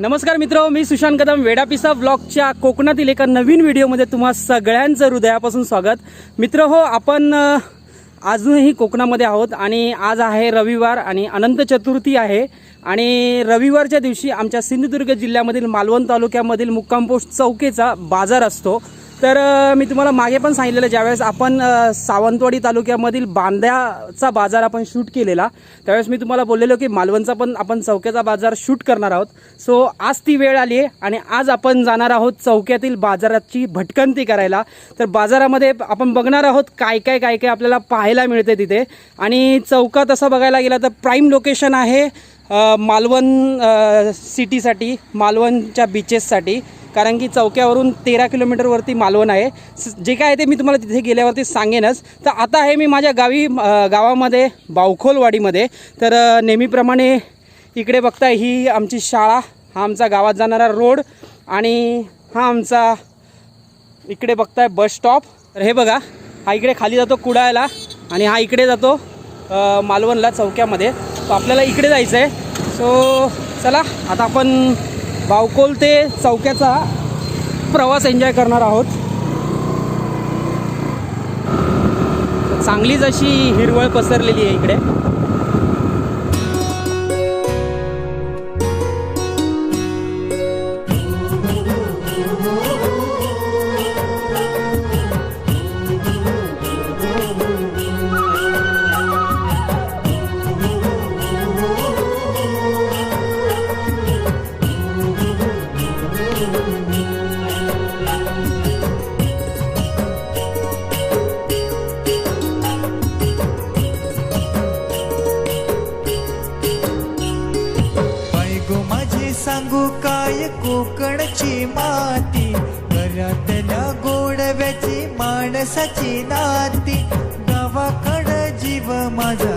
नमस्कार मित्र मी सुशांत कदम वेडापिसा ब्लॉगच्या कोकणातील एका नवीन व्हिडिओमध्ये तुम्हा सगळ्यांचं हृदयापासून स्वागत. मित्र हो आपण अजूनही कोकणामध्ये आहोत आणि आज आहे रविवार आणि अनंत चतुर्थी आहे. आणि रविवारच्या दिवशी आमच्या सिंधुदुर्ग जिल्ह्यामधील मालवण तालुक्यामधील मुक्काम पोस्ट चौकेचा बाजार असतो. तर मी तुम्हाला मागे पण सांगितलेलं ज्यावेळेस आपण सावंतवाडी तालुक्यामधील बांद्याचा बाजार आपण शूट केलेला त्यावेळेस मी तुम्हाला बोललेलो की मालवणचा पण आपण चौक्याचा बाजार शूट करणार आहोत. सो आज ती वेळ आली आहे आणि आज आपण जाणार आहोत चौक्यातील बाजाराची भटकंती करायला. तर बाजारामध्ये आपण बघणार आहोत काय काय काय काय आपल्याला पाहायला मिळते तिथे. आणि चौका तसं बघायला गेलं तर प्राईम लोकेशन आहे मालवण सिटीसाठी मालवणच्या बीचेससाठी कारण की चौक्यावरून तेरा किलोमीटरवरती मालवण आहे. स- जे काय आहे ते मी तुम्हाला तिथे गेल्यावरती सांगेनच. तर आता आहे मी माझ्या गावी गावामध्ये बावखोलवाडीमध्ये. तर नेहमीप्रमाणे इकडे बघताय ही आमची शाळा हा आमचा गावात जाणारा रोड आणि हा आमचा इकडे बघताय बस स्टॉप. तर हे बघा हा इकडे खाली जातो कुडाळला आणि हा इकडे जातो मालवणला चौक्यामध्ये. तो आपल्याला इकडे जायचं आहे सो चला आता आपण बावकोल ते चौक्याचा प्रवास एन्जॉय करणार आहोत. चांगली अशी हिरवळ पसरलेली आहे इकडे. कोकणची माती घरातल्या गोडव्याची माणसाची नाती. गावाकड जीव माझा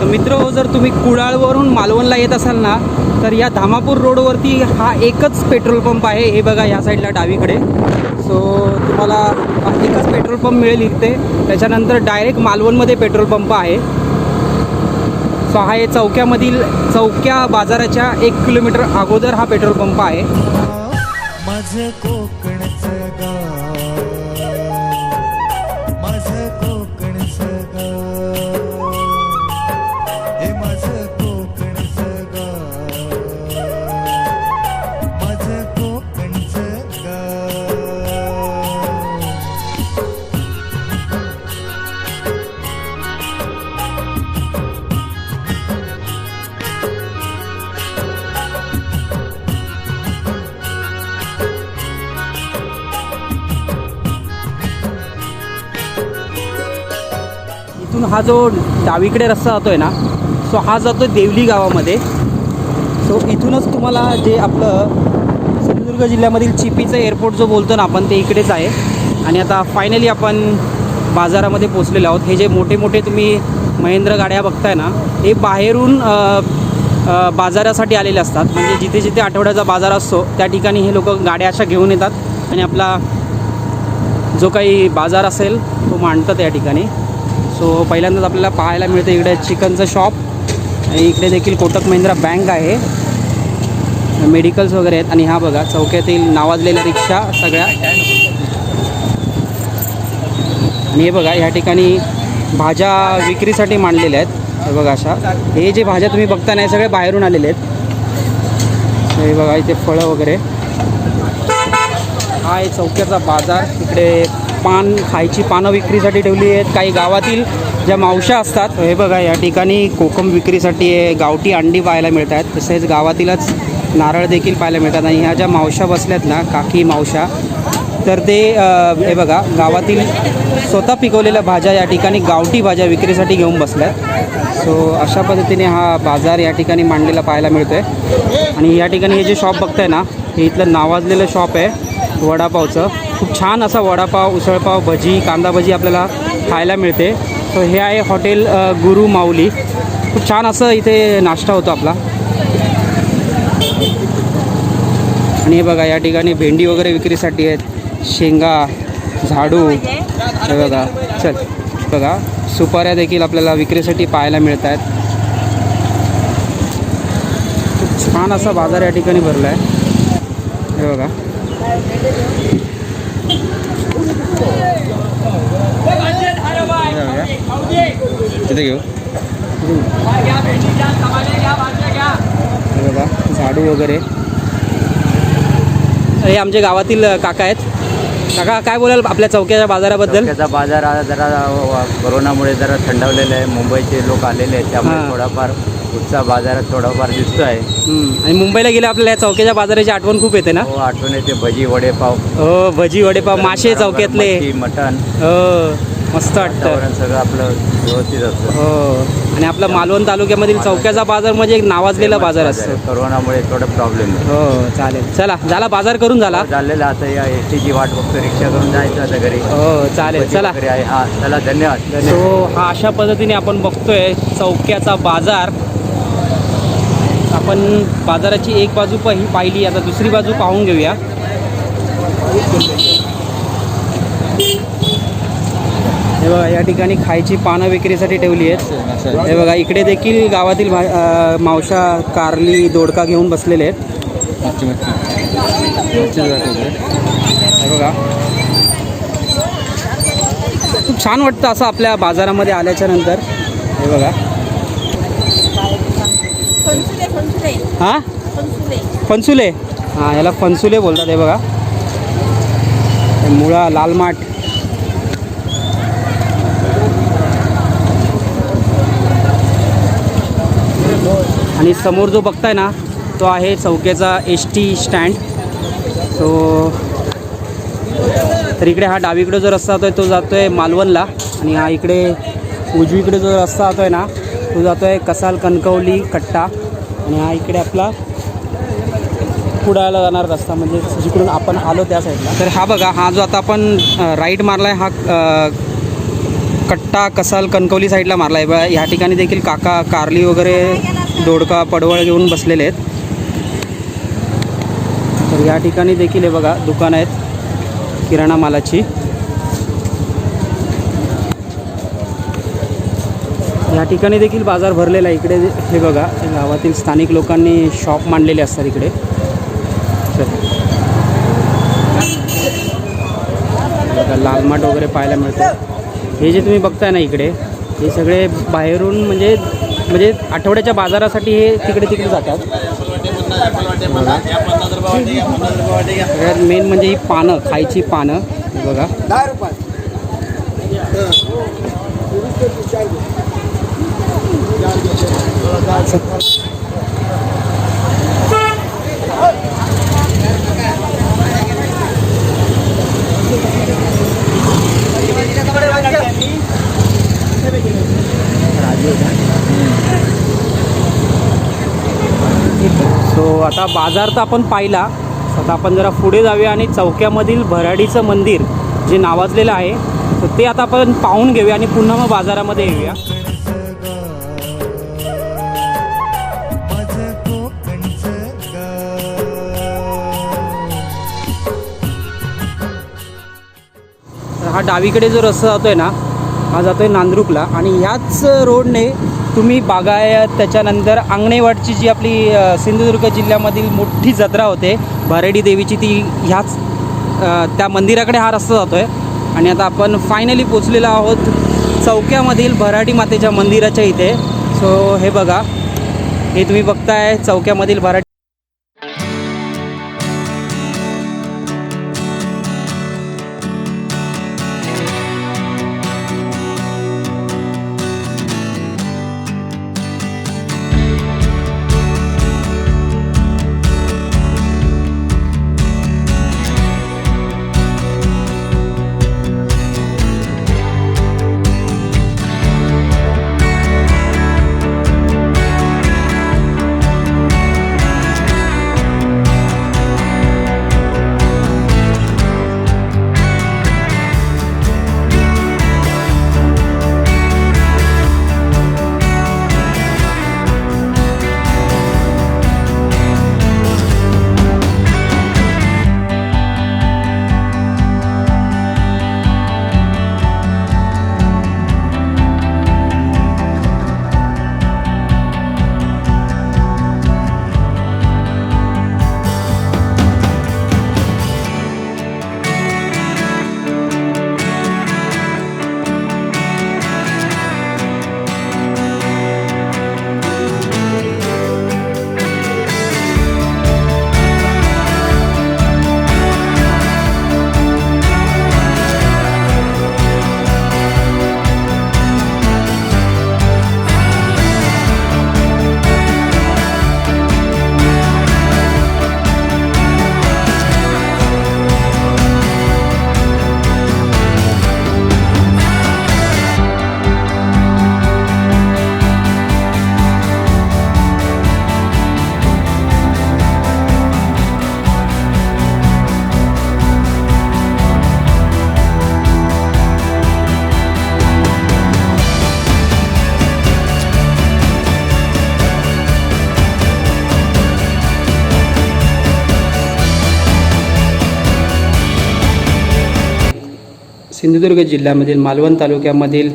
तर मित्र जर तुम्ही कुडाळवरून मालवणला येत असाल ना तर या धामापूर रोडवरती हा एकच पेट्रोल पंप आहे. हे बघा या साईडला डावीकडे. सो तुम्हाला एकच पेट्रोल पंप मिळेल इथे. त्याच्यानंतर डायरेक्ट मालवणमध्ये पेट्रोल पंप आहे. सो हा हे चौक्यामधील चौक्या बाजाराच्या एक किलोमीटर अगोदर हा पेट्रोल पंप आहे. माझं कोकणचं गाव. इथून हा जो डावीकडे रस्ता जातो आहे ना सो हा जातो देवली गावामध्ये. सो इथूनच तुम्हाला जे आपलं सिंधुदुर्ग जिल्ह्यामधील चिपीचं एअरपोर्ट जो बोलतो ना आपण ते इकडेच आहे. आणि आता फायनली आपण बाजारामध्ये पोचलेलो आहोत. हे जे मोठे मोठे तुम्ही महेंद्र गाड्या बघताय ना हे बाहेरून बाजारासाठी आलेले असतात. म्हणजे जिथे जिथे आठवड्याचा बाजार असतो त्या ठिकाणी हे लोक गाड्या अशा घेऊन येतात. आणि आपला जो काही बाजार असेल तो मांडतात या ठिकाणी. सो पहिल्यांदाच आपल्याला पाहायला मिळतं इकडे चिकनचं शॉप. आणि इकडे देखील कोटक महिंद्रा बँक आहे. मेडिकल्स वगैरे आहेत. आणि हा बघा चौक्यातील नावाजलेल्या रिक्षा सगळ्या. आणि हे बघा या ठिकाणी भाज्या विक्रीसाठी मांडलेल्या आहेत. हे बघा अशा. हे जे भाज्या तुम्ही बघता नाही हे सगळे बाहेरून आलेले आहेत. हे बघा इथे फळं वगैरे. हा आहे चौक्याचा बाजार. इकडे पान खायची पानं विक्रीसाठी ठेवली आहेत. काही गावातील ज्या मावशा असतात हे बघा या ठिकाणी कोकम विक्रीसाठी आहे गावठी अंडी पाहायला मिळत आहेत. तसेच गावातीलच नारळ देखील पाहायला मिळतात. आणि ह्या ज्या मावशा बसल्यात ना काकी मावशा तर ते हे बघा गावातील स्वतः पिकवलेल्या भाज्या या ठिकाणी गावठी भाज्या विक्रीसाठी घेऊन बसल्यात. सो अशा पद्धतीने हा बाजार या ठिकाणी मांडलेला पाहायला मिळतो आहे आणि या ठिकाणी हे जे शॉप बघताय ना हे इथलं नावाजलेलं शॉप आहे. वडापावचं. खूप छान असा वडापाव उसळपाव भजी कांदा भजी आपल्याला खायला मिळते. तर हे आहे हॉटेल गुरु माऊली. खूप छान असं इथे नाश्ता होतो आपला. आणि हे बघा या ठिकाणी भेंडी वगैरे विक्रीसाठी आहेत. शेंगा झाडू. हे बघा चल. बघा सुपाऱ्या देखील आपल्याला विक्रीसाठी पाहायला मिळत आहेत खूप छान असा बाजार या ठिकाणी भरला आहे हे बघा. तिथे घेऊ. हे बघा झाडू वगैरे. हे आमच्या गावातील काका आहेत. काका काय बोलाल आपल्या चौक्याच्या बाजाराबद्दल? त्याचा बाजार जरा कोरोनामुळे जरा थंडावलेला आहे. मुंबईचे लोक आलेले आहेत त्यामुळे. थोडाफार उत्साह बाजारात थोडाफार दिसतोय. हम्म. आणि मुंबईला गेले आपल्याला या चौक्याच्या बाजाराची आठवण खूप येते ना? हो आठवण येते. भजी वडेपाव. हो भजी वडेपाव मासे चौक्यातले. मच्छी, मटण. हो मस्त वाटतं. वातावरण सगळं आपलं व्यवस्थित असतं. हो. आणि आपला मालवण तालुक्यामधील चौक्याचा बाजार म्हणजे एक नावाजलेला बाजार असतो. कोरोनामुळे थोडं प्रॉब्लेम हो चालेल. चला झाला बाजार करून झाला. झालेलं. आता या एस टीची वाट बघतो. रिक्षा करून जायचं आता घरी. हो चालेल. भजी चला. वगैरे आहे. हा चला धन्यवाद. सो हा अशा पद्धतीने आपण बघतोय चौक्याचा बाजार. आपण बाजाराची एक बाजू पाही पाहिली आता दुसरी बाजू पाहून घेऊया. हे बघा या ठिकाणी खायची पानं विक्रीसाठी ठेवली आहेत. हे बघा इकडे देखील गावातील मावशा कारली दोडका घेऊन बसलेले आहेत. हे बघा. खूप छान वाटतं असं आपल्या बाजारामध्ये आल्याच्यानंतर. हे बघा फणसुले फणसुले हां? फणसुले हां याला फणसुले बोलतात हे बघा. मुळा लाल माठ. आणि समोर जो बघताय ना तो आहे चौक्याचा एस टी स्टँड. सो तर इकडे हा डावीकडे जो रस्ता जातोय तो जातोय मालवणला. आणि हा इकडे उजवीकडे जो रस्ता जातोय ना तो जातोय कसाल कणकवली कट्टा. आणि हा इकडे आपला पुढायला जाणार रस्ता म्हणजे जिकडून आपण आलो त्या साईडला तर हा बघा हा जो आता आपण राईट मारला आहे हा कट्टा कसाल कणकवली साईडला मारला आहे बघा ह्या ठिकाणी देखील काका कारली वगैरे दोडका पडवळ घेऊन बसलेले आहेत. तर या ठिकाणी देखील हे बघा दुकान आहेत किराणा मालाची. या ठिकाणी देखील बाजार भरलेला आहे. इकडे हे बघा गावातील स्थानिक लोकांनी शॉप मांडलेले असतात इकडे. लालमाट लाल माठ वगैरे पाहायला मिळतं. हे जे तुम्ही बघताय ना इकडे हे सगळे बाहेरून म्हणजे म्हणजे आठवड्याच्या बाजारासाठी हे तिकडे तिकडे जातात. सगळ्यात मेन म्हणजे ही पानं खायची पानं. बघा. सो आता बाजार तर आपण पाहिला. आता आपण जरा पुढे जाऊया आणि चौक्यामधील भराडीचं मंदिर जे नावाजलेलं आहे तर ते आता आपण पाहून घेऊया आणि पुन्हा मग बाजारामध्ये येऊया. हा डावीकडे जो रस्ता जातो आहे ना हा जातो आहे नांदरुकला आणि ह्याच रोडने तुम्ही बागायत त्याच्यानंतर आंगणेवाडची जी आपली सिंधुदुर्ग जिल्ह्यामधील मोठी जत्रा होते भरेडी देवीची ती ह्याच त्या मंदिराकडे हा रस्ता जातो आहे आणि आता आपण फायनली पोचलेलो आहोत चौक्यामधील भराडी मातेच्या मंदिराच्या इथे. सो हे बघा. हे तुम्ही बघताय चौक्यामधील भराडी सिंधुदुर्ग जिल्ह्यामधील मालवण तालुक्यामधील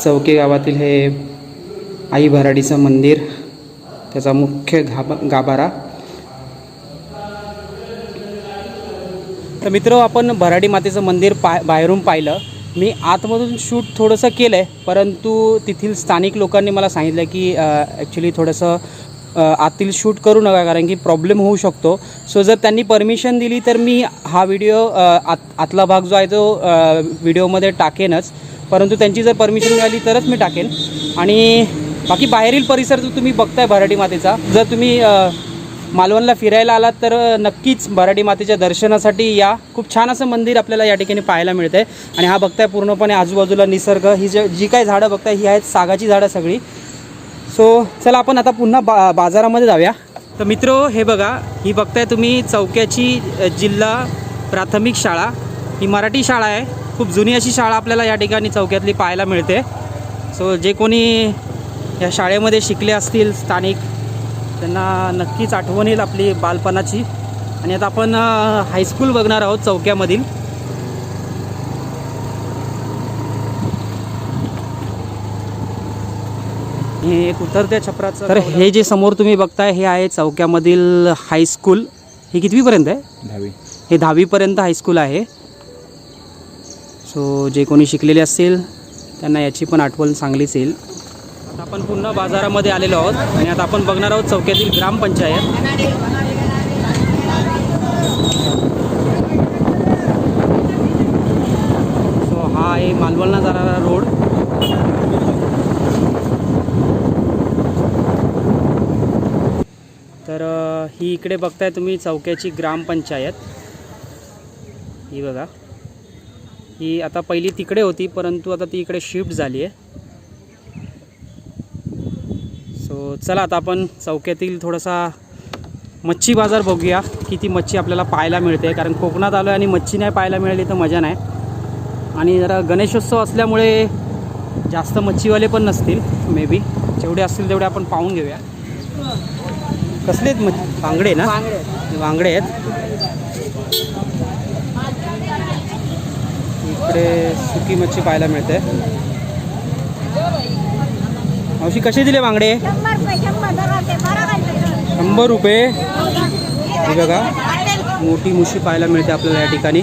चौके गावातील हे आई भराडीचं मंदिर त्याचा मुख्य गाभा गाभारा. तर मित्र आपण भराडी मातेचं मंदिर पा बाहेरून पाहिलं. मी आतमधून शूट थोडंसं केलं आहे परंतु तेथील स्थानिक लोकांनी मला सांगितलं की ॲक्च्युली थोडंसं आतील शूट करू नका कारण की प्रॉब्लेम होऊ शकतो. सो जर त्यांनी परमिशन दिली तर मी हा व्हिडिओ आत आतला भाग जो आहे तो व्हिडिओमध्ये टाकेनच. परंतु त्यांची जर परमिशन मिळाली तरच मी टाकेन. आणि बाकी बाहेरील परिसर जो तुम्ही बघताय भराडी मातेचा जर तुम्ही मालवणला फिरायला आलात तर नक्कीच भराडी मातेच्या दर्शनासाठी या. खूप छान असं मंदिर आपल्याला या ठिकाणी पाहायला मिळतं आहे आणि हा बघताय पूर्णपणे आजूबाजूला निसर्ग. ही जे जी काही झाडं बघताय ही आहेत सागाची झाडं सगळी. सो चला आपण आता पुन्हा बा बाजारामध्ये जाऊया. तर मित्र हे बघा ही बघताय तुम्ही चौक्याची जिल्हा प्राथमिक शाळा. ही मराठी शाळा आहे. खूप जुनी अशी शाळा आपल्याला या ठिकाणी चौक्यातली पाहायला मिळते. सो जे कोणी या शाळेमध्ये शिकले असतील स्थानिक त्यांना नक्कीच आठवण येईल आपली बालपणाची. आणि आता आपण हायस्कूल बघणार आहोत चौक्यामधील. हे एक उतरत्या छपराचं तर हे जे समोर तुम्ही बघताय हे आहे चौक्यामधील हायस्कूल हे कितवीपर्यंत आहे? दहावी. हे दहावीपर्यंत हायस्कूल आहे. सो जे कोणी शिकलेले असतील त्यांना याची पण आठवण चांगलीच येईल. आता आपण पुन्हा बाजारामध्ये आलेलो आहोत आणि आता आपण बघणार आहोत चौक्यातील ग्रामपंचायत. सो हा आहे मालवणला जाणारा रोड तर अ, ही इकडे बघताय तुम्ही चौक्याची ग्रामपंचायत. ही बघा. ही आता पहिली तिकडे होती परंतु आता ती इकडे शिफ्ट झाली आहे सो चला आता आपण चौक्यातील थोडासा मच्छी बाजार बघूया किती मच्छी आपल्याला पाहायला मिळते. कारण कोकणात आलो आहे आणि मच्छी नाही पाहायला मिळाली तर मजा नाही. आणि जरा गणेशोत्सव असल्यामुळे जास्त मच्छीवाले पण नसतील मे बी जेवढे असतील तेवढे आपण पाहून घेऊया. कसले आहेत मच्छी बांगडे ना? बांगडे आहेत. इकडे सुकी मच्छी पाहायला मिळते. मावशी कसे दिले बांगडे शंभर रुपये हे बघा मोठी मुशी पाहायला मिळते आपल्याला या ठिकाणी.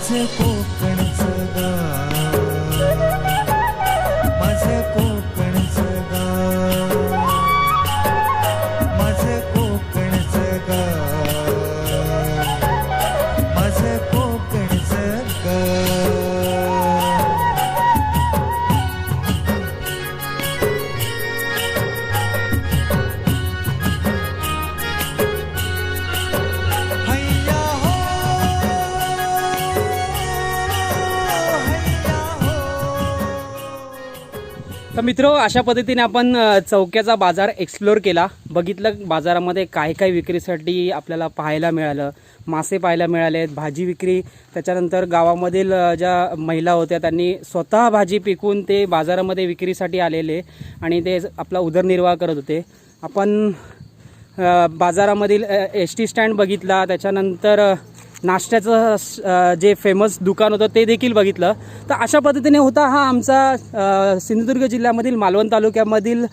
माझं कोकणचं तर मित्र अशा पद्धतीने आपण चौक्याचा बाजार एक्सप्लोअर केला. बघितलं बाजारामध्ये काय काय विक्रीसाठी आपल्याला पाहायला मिळालं. मासे पाहायला मिळाले भाजी विक्री. त्याच्यानंतर गावामधील ज्या महिला होत्या त्यांनी स्वतः भाजी पिकून ते बाजारामध्ये विक्रीसाठी आलेले आणि ते आपला उदरनिर्वाह करत होते. आपण बाजारामधील एस टी स्टँड बघितला. त्याच्यानंतर नाश्त्याचं जे फेमस दुकान होतं ते देखील बघितलं. तर अशा पद्धतीने होता हा आमचा सिंधुदुर्ग जिल्ह्यामधील मालवण तालुक्यामधील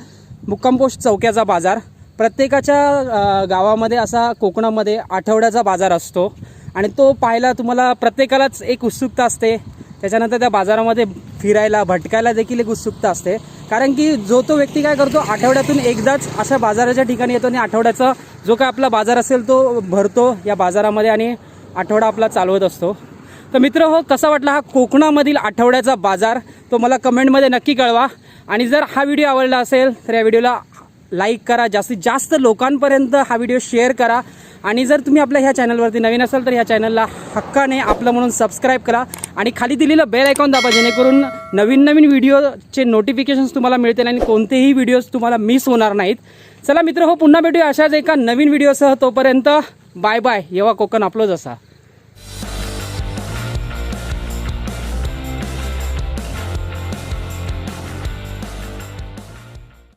मुक्कामपोस्ट चौक्याचा बाजार. प्रत्येकाच्या गावामध्ये असा कोकणामध्ये आठवड्याचा बाजार असतो आणि तो पाहायला तुम्हाला प्रत्येकालाच एक उत्सुकता असते. त्याच्यानंतर त्या बाजारामध्ये फिरायला भटकायला देखील एक उत्सुकता असते. कारण की जो तो व्यक्ती काय करतो आठवड्यातून एकदाच अशा बाजाराच्या ठिकाणी येतो आणि आठवड्याचा जो काय आपला बाजार असेल तो भरतो या बाजारामध्ये आणि आठवडा आपला चालवत असतो. तर मित्र हो कसा वाटला हा कोकणामधील आठवड्याचा बाजार? तो मला कमेंटमध्ये नक्की कळवा. आणि जर हा व्हिडिओ आवडला असेल तर या व्हिडिओला लाईक करा. जास्तीत जास्त लोकांपर्यंत हा व्हिडिओ शेअर करा. आणि जर तुम्ही आपल्या ह्या चॅनलवरती नवीन असाल तर ह्या चॅनलला हक्काने आपलं म्हणून सबस्क्राईब करा. आणि खाली दिलेलं बेल आयकॉन दाबा जेणेकरून नवीन नवीन व्हिडिओचे नोटिफिकेशन्स तुम्हाला मिळतील आणि कोणतेही व्हिडिओज तुम्हाला मिस होणार नाहीत. चला मित्र हो पुन्हा भेटूया अशाच एका नवीन व्हिडिओसह. तोपर्यंत बाय बाय. येवा कोकण आपलोच असा.